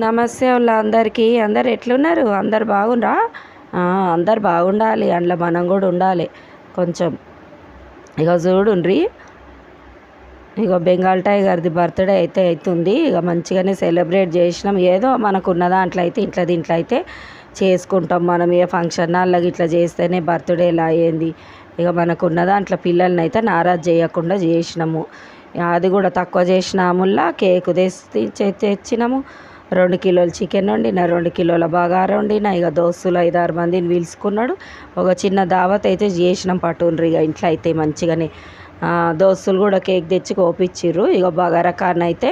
నమస్తే వాళ్ళ అందరికీ అందరు ఎట్లున్నారు? అందరు బాగుండ్రా? అందరు బాగుండాలి. అందులో మనం కూడా ఉండాలి. కొంచెం. ఇక చూడుండ్రి. ఇక బెంగాల్ టైగర్ది బర్త్డే అయితే అవుతుంది ఇక మంచిగానే సెలబ్రేట్ చేసినాం. ఏదో మనకున్న దాంట్లో అయితే ఇంట్లో దీంట్లో అయితే చేసుకుంటాం మనం. ఏ ఫంక్షన్ అలాగ ఇట్లా చేస్తేనే బర్త్డే ఇలా అయ్యింది ఇక మనకున్న దాంట్లో పిల్లల్ని అయితే నారాజ్ చేయకుండా చేసినాము. అది కూడా తక్కువ చేసినాముల్లా కేకు తెచ్చి తెచ్చినాము. రెండు కిలోలు చికెన్ వండిన రెండు కిలోల బగారా వండిన ఇక దోస్తులు ఐదారు మందిని పిలుచుకున్నాడు. ఒక చిన్న దావత్ అయితే చేసినాం పట్టున్రి ఇక ఇంట్లో అయితే మంచిగానే దోస్తులు కూడా కేక్ తెచ్చి కోపించిర్రు ఇక బగారా కాన్ అయితే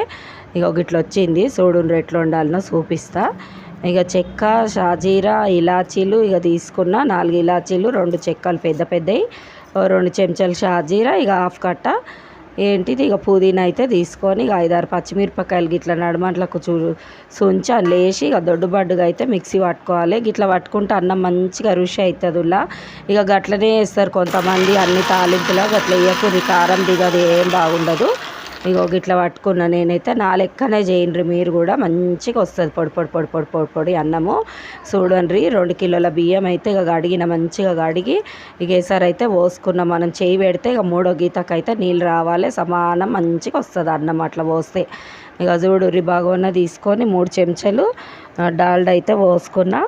ఇక గిట్ల వచ్చింది. చూడుండ్రు ఎట్లా ఉండాలనో చూపిస్తా. ఇక చెక్క షాజీరా ఇలాచీలు ఇక తీసుకున్న. నాలుగు ఇలాచీలు రెండు చెక్కలు పెద్ద పెద్దవి ఓ రెండు చెంచాలు షాజీరా ఇక హాఫ్ కట్ట. ఏంటిది? ఇక పుదీనా అయితే తీసుకొని ఇక ఐదారు పచ్చిమిరపకాయలు గిట్ల నడుమట్లకు చూ సుంచి అందులో ఇక దొడ్డుబడ్డుగా అయితే మిక్సీ పట్టుకోవాలి. గిట్ల పట్టుకుంటే అన్నం మంచిగా రుచి అవుతుంది ఉల్లా. ఇక గట్లనే వేస్తారు కొంతమంది అన్ని తాలింపులో గట్ల వేయకూరి కారం దిగదు ఏం బాగుండదు. ఇగో గిట్ల పట్టుకున్న నేనైతే నా లెక్కనే చేయండి మీరు కూడా మంచిగా వస్తుంది. పొడి పొడి పొడి పొడి పొడి పొడి అన్నము. చూడండి రెండు కిలోల బియ్యం అయితే ఇక కడిగిన మంచిగా కడిగి ఇక ఈసారి అయితే పోసుకున్న. మనం చేయి పెడితే ఇక మూడో గీతకైతే నీళ్ళు రావాలి. సమానం మంచిగా వస్తుంది అన్నం అట్లా పోస్తే. ఇక చూడు రిబాగోన తీసుకొని మూడు చెంచాలు డాల్డ్ అయితే పోసుకున్నా.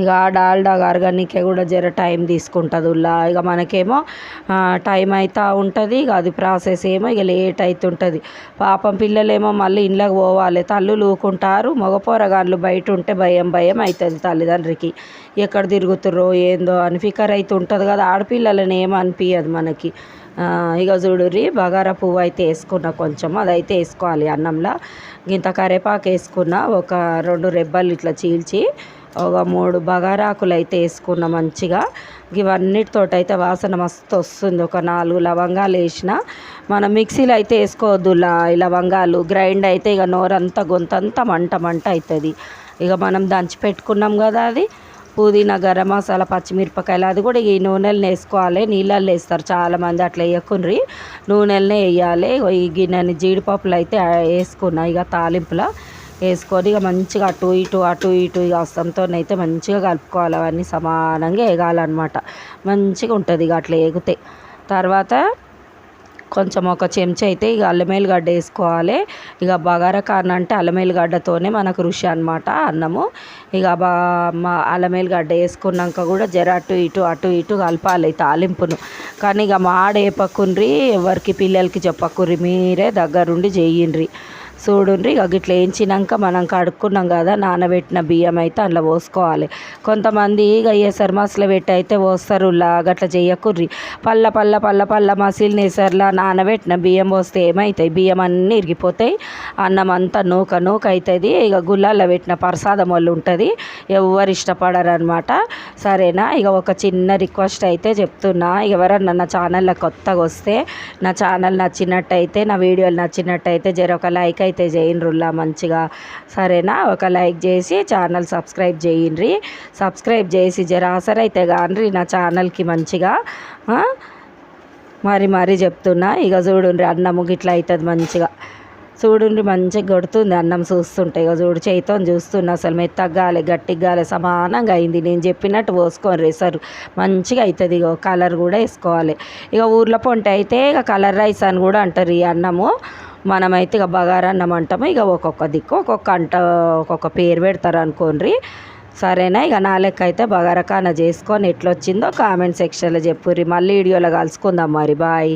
ఇక ఆ డాల్డా కరగనీకే కూడా జర టైం తీసుకుంటుంది ఉల్లా ఇక మనకేమో టైం అవుతూ ఉంటుంది ఇక అది ప్రాసెస్ ఏమో ఇక లేట్ అవుతుంటుంది పాపం పిల్లలేమో మళ్ళీ ఇండ్లకు పోవాలి తల్లు లూకుంటారు మగపోరగాళ్ళు బయట ఉంటే భయం భయం అవుతుంది తల్లిదండ్రికి. ఎక్కడ తిరుగుతుర్రో ఏందో అని ఫికర్ అయితే ఉంటుంది కదా ఆడపిల్లలని ఏం అనిపించదు మనకి. ఇక చూడుర్రి బగారా పువ్వు అయితే వేసుకున్నా కొంచెం అదైతే వేసుకోవాలి అన్నంలో. ఇంత కరేపాకు వేసుకున్న ఒక రెండు రెబ్బలు ఇట్లా చీల్చి ఒక మూడు బగారాకులు అయితే వేసుకున్న మంచిగా. ఇవన్నిటితోటి అయితే వాసన మస్తు వస్తుంది. ఒక నాలుగు లవంగాలు వేసిన. మనం మిక్సీలో అయితే వేసుకోవద్దు లా లవంగాలు. గ్రైండ్ అయితే ఇక నోరంతా గొంతంతా మంట మంట అవుతుంది ఇక మనం దంచి పెట్టుకున్నాం కదా అది. పుదీనా గరం మసాలా పచ్చిమిరపకాయలు అది కూడా ఈ నూనెలను వేసుకోవాలి. నీళ్ళల్లో వేస్తారు. చాలామంది అట్లా వేయకుండ్రి. నూనెలనే వేయాలి. ఈ గిన్నెని జీడిపప్పులు అయితే వేసుకున్నా ఇక తాలింపులో. వేసుకొని ఇక మంచిగా అటు ఇటు అటు ఇటు ఇక హస్తంతో అయితే మంచిగా కలుపుకోవాలి. అవన్నీ సమానంగా వేగాలన్నమాట. మంచిగా ఉంటుంది ఇక అట్లా వేగితే. తర్వాత కొంచెం ఒక చెంచా అయితే ఇక అల్లం వేసుకోవాలి. ఇక బగారకాన్ అంటే అల్లం మనకు రుచి అనమాట అన్నము. ఇక బా అల్లమేలుగడ్డ అల్లం వేసుకున్నాక కూడా జర అటు ఇటు అటు ఇటు కలపాలి తాలింపును. కానీ ఇక మాడేపకుండ్రి ఎవరికి పిల్లలకి చెప్పకుర్రి మీరే దగ్గరుండి చేయండ్రి. చూడుండ్రి. ఇక గిట్ల వేయించినాక మనం కడుక్కున్నాం కదా నానబెట్టిన బియ్యం అయితే అందులో పోసుకోవాలి. కొంతమంది ఇక వేసారు మసలు పెట్టి అయితే పోస్తారు లా చేయకుర్రి. పల్ల పల్ల పల్ల పల్ల మసిలిని సర్లా నానబెట్టిన బియ్యం పోస్తే ఏమవుతాయి బియ్యం అన్నీ ఇరిగిపోతాయి. అన్నం అంతా నూక నూక అవుతుంది ఇక గుళ్ళల్లో పెట్టిన ప్రసాదం వాళ్ళు ఉంటుంది. ఎవరు ఇష్టపడరు అనమాట సరేనా? ఇక ఒక చిన్న రిక్వెస్ట్ అయితే చెప్తున్నా. ఎవరన్నా నా ఛానల్లో కొత్తగా వస్తే నా ఛానల్ నచ్చినట్టయితే నా వీడియోలు నచ్చినట్టయితే జర ఒక లైక్ అయితే చేయండ్రుల్లా మంచిగా. సరేనా? ఒక లైక్ చేసి ఛానల్ సబ్స్క్రైబ్ చేయండ్రి. సబ్స్క్రైబ్ చేసి జరాసర్ అయితే కాన్రి నా ఛానల్కి మంచిగా. మరి మరి చెప్తున్నా. ఇక చూడుండ్రి అన్నము గిట్లా అవుతుంది మంచిగా. చూడుండ్రి మంచిగా కొడుతుంది అన్నం చూస్తుంటే. ఇక చూడు చేయితో చూస్తున్నా. అసలు మెత్తగాలి గట్టిగాలి సమానంగా అయింది. నేను చెప్పినట్టు పోసుకొని రేసరు మంచిగా అవుతుంది ఇక కలర్ కూడా వేసుకోవాలి. ఇక ఊర్లో పొంట అయితే ఇక కలర్ రైస్ అని కూడా అంటారు ఈ అన్నము. మనమైతే ఇక బగారా అన్నం అంటాము ఇక ఒక్కొక్క దిక్కు ఒక్కొక్క అంట ఒక్కొక్క పేరు పెడతారు అనుకోండి. సరేనా? ఇక నా లెక్క అయితే బగారకాన చేసుకొని ఎట్లొచ్చిందో కామెంట్ సెక్షన్లో చెప్పుర్రి. మళ్ళీ వీడియోలో కలుసుకుందాం మరి. బాయ్.